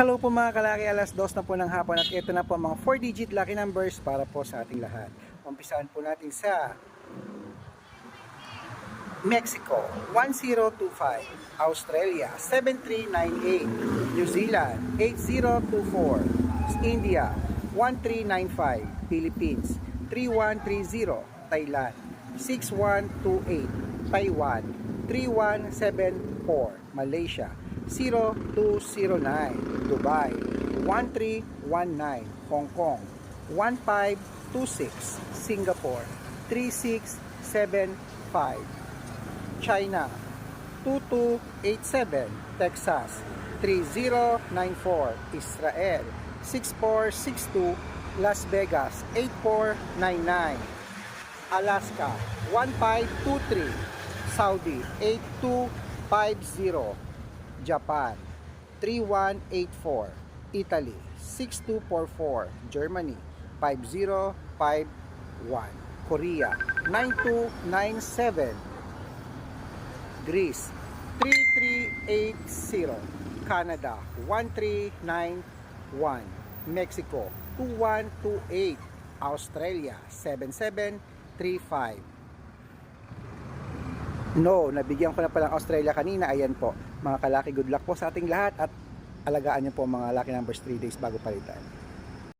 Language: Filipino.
Hello po mga kalaki, alas dos na po ng hapon at ito na po ang mga 4-digit lucky numbers para po sa ating lahat. Umpisahan po natin sa Mexico 1025, Australia 7398, New Zealand 8024, India 1395, Philippines 3130, Thailand 6128, Taiwan 3174, Malaysia 0209, Dubai 1319, Hong Kong 1526, Singapore 3675, China 2287, Texas 3094, Israel 6462, Las Vegas 8499, Alaska 1523, Saudi 8250, Japan. 3184, Italy. 6244, Germany. 5051, Korea. 9297, Greece. 3380, Canada. 1391, Mexico. 2128, Australia. 7735. No, nabigyan ko na palang Australia kanina. Ayan po. Mga kalaki, good luck po sa ating lahat at alagaan niyo po mga lucky numbers 3 days bago palitan.